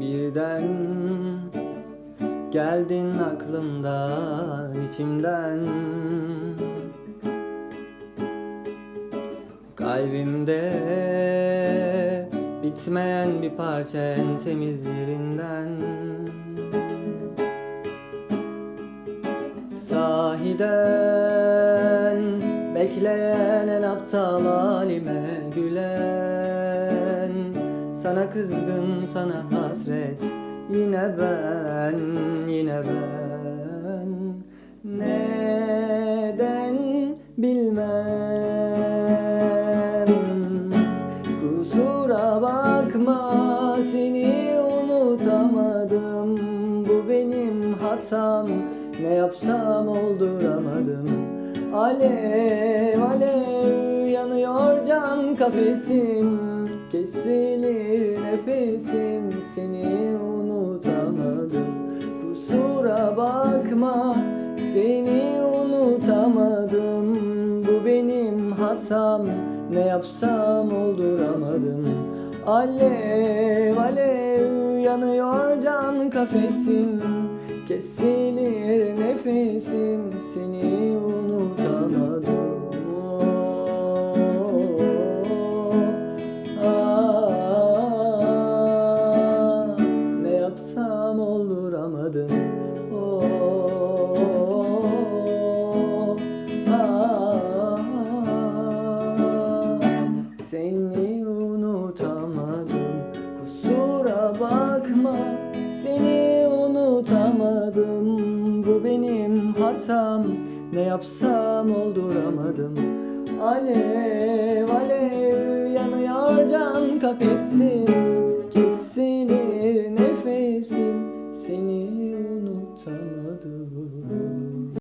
Birden geldin aklımdan içimden. Kalbimde bitmeyen bir parça en temiz yerinden Sahiden bekleyen en aptal halime gülen Sana kızgın sana hasret. Yine ben yine ben. Neden bilmem? Kusura bakma seni unutamadım. Bu benim hatam. Ne yapsam olduramadım. Alev kafesim Kesilir nefesim. Seni unutamadım Kusura bakma. Seni unutamadım Bu benim hatam. Ne yapsam olduramadım. Alev alev yanıyor can kafesim. Kesilir nefesim seni unutamadım. Kusura bakma Seni unutamadım. Bu benim hatam. Ne yapsam olduramadım. Alev alev yanıyor can kafesim. Kesilir nefesim. Seni unutamadım